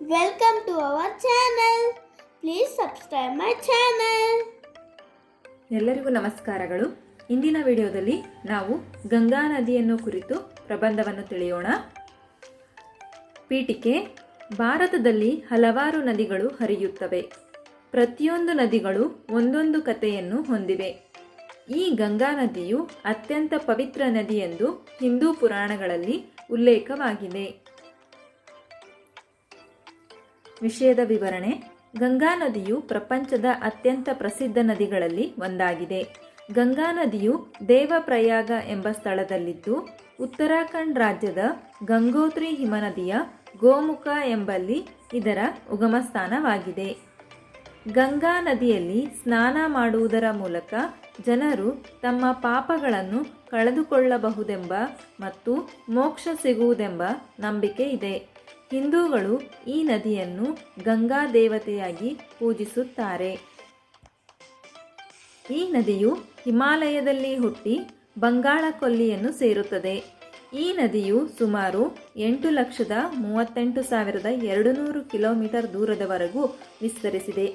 Welcome to our channel. Please subscribe my channel. ಎಲ್ಲರಿಗೂ ನಮಸ್ಕಾರಗಳು. ಇಂದಿನ ವಿಡಿಯೋದಲ್ಲಿ ನಾವು ಗಂಗಾ ನದಿಯನ್ನು ಕುರಿತು ಪ್ರಬಂಧವನ್ನು ತಿಳಿಯೋಣ. ಪೀಠಿಕೆ, ಭಾರತದಲ್ಲಿ ಹಲವಾರು ನದಿಗಳು ಹರಿಯುತ್ತವೆ. ಪ್ರತಿಯೊಂದು ನದಿಗಳು ಒಂದೊಂದು ಕಥೆಯನ್ನು ಹೊಂದಿವೆ. ಈ ಗಂಗಾ ನದಿಯು ಅತ್ಯಂತ ಪವಿತ್ರ ನದಿ ಎಂದು ಹಿಂದೂ ಪುರಾಣಗಳಲ್ಲಿ ಉಲ್ಲೇಖವಾಗಿದೆ. ವಿಷಯದ ವಿವರಣೆ. ಗಂಗಾ ನದಿಯು ಪ್ರಪಂಚದ ಅತ್ಯಂತ ಪ್ರಸಿದ್ಧ ನದಿಗಳಲ್ಲಿ ಒಂದಾಗಿದೆ. ಗಂಗಾ ನದಿಯು ದೇವಪ್ರಯಾಗ ಎಂಬ ಸ್ಥಳದಲ್ಲಿದ್ದು, ಉತ್ತರಾಖಂಡ್ ರಾಜ್ಯದ ಗಂಗೋತ್ರಿ ಹಿಮನದಿಯ ಗೋಮುಖ ಎಂಬಲ್ಲಿ ಇದರ ಉಗಮ ಸ್ಥಾನವಾಗಿದೆ ಗಂಗಾ ನದಿಯಲ್ಲಿ ಸ್ನಾನ ಮಾಡುವುದರ ಮೂಲಕ ಜನರು ತಮ್ಮ ಪಾಪಗಳನ್ನು ಕಳೆದುಕೊಳ್ಳಬಹುದೆಂಬ ಮತ್ತು ಮೋಕ್ಷ ಸಿಗುವುದೆಂಬ ನಂಬಿಕೆ ಇದೆ. ಹಿಂದೂಗಳು ಈ ನದಿಯನ್ನು ಗಂಗಾ ದೇವತೆಯಾಗಿ ಪೂಜಿಸುತ್ತಾರೆ. ಈ ನದಿಯು ಹಿಮಾಲಯದಲ್ಲಿ ಹುಟ್ಟಿ ಬಂಗಾಳ ಕೊಲ್ಲಿಯನ್ನು ಸೇರುತ್ತದೆ. ಈ ನದಿಯು ಸುಮಾರು ಎಂಟು ಲಕ್ಷದ ಮೂವತ್ತೆಂಟು ಸಾವಿರದ ಎರಡು ನೂರು ಕಿಲೋಮೀಟರ್ ದೂರದವರೆಗೂ ವಿಸ್ತರಿಸಿದೆ.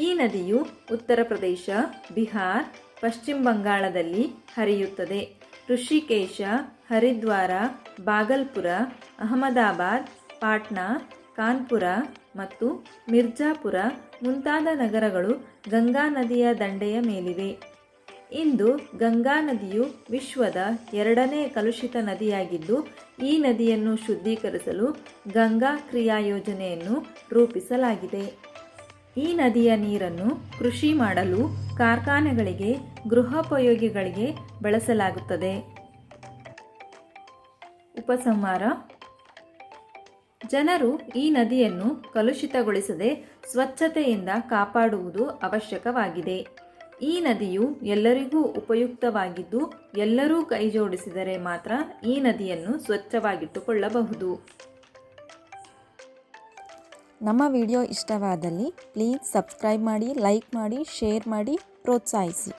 ಈ ನದಿಯು ಉತ್ತರ ಪ್ರದೇಶ, ಬಿಹಾರ್, ಪಶ್ಚಿಮ ಬಂಗಾಳದಲ್ಲಿ ಹರಿಯುತ್ತದೆ. ಋಷಿಕೇಶ, ಹರಿದ್ವಾರ, ಬಾಗಲ್ಪುರ, ಅಹಮದಾಬಾದ್ ಪಾಟ್ನಾ, ಕಾನ್ಪುರ ಮತ್ತು ಮಿರ್ಜಾಪುರ ಮುಂತಾದ ನಗರಗಳು ಗಂಗಾ ನದಿಯ ದಂಡೆಯ ಮೇಲಿವೆ. ಇಂದು ಗಂಗಾ ನದಿಯು ವಿಶ್ವದ ಎರಡನೇ ಕಲುಷಿತ ನದಿಯಾಗಿದ್ದು, ಈ ನದಿಯನ್ನು ಶುದ್ಧೀಕರಿಸಲು ಗಂಗಾ ಕ್ರಿಯಾ ಯೋಜನೆಯನ್ನು ರೂಪಿಸಲಾಗಿದೆ. ಈ ನದಿಯ ನೀರನ್ನು ಕೃಷಿ ಮಾಡಲು ಕಾರ್ಖಾನೆಗಳಿಗೆ, ಗೃಹೋಪಯೋಗಿಗಳಿಗೆ ಬಳಸಲಾಗುತ್ತದೆ. ಉಪಸಂಹಾರ ಜನರು ಈ ನದಿಯನ್ನು ಕಲುಷಿತಗೊಳಿಸದೆ ಸ್ವಚ್ಛತೆಯಿಂದ ಕಾಪಾಡುವುದು ಅವಶ್ಯಕವಾಗಿದೆ. ಈ ನದಿಯು ಎಲ್ಲರಿಗೂ ಉಪಯುಕ್ತವಾಗಿದ್ದು ಎಲ್ಲರೂ ಕೈಜೋಡಿಸಿದರೆ ಮಾತ್ರ ಈ ನದಿಯನ್ನು ಸ್ವಚ್ಛವಾಗಿಟ್ಟುಕೊಳ್ಳಬಹುದು. ನಮ್ಮ ವಿಡಿಯೋ ಇಷ್ಟವಾದಲ್ಲಿ ಪ್ಲೀಸ್ ಸಬ್ಸ್ಕ್ರೈಬ್ ಮಾಡಿ, ಲೈಕ್ ಮಾಡಿ, ಶೇರ್ ಮಾಡಿ, ಪ್ರೋತ್ಸಾಹಿಸಿ.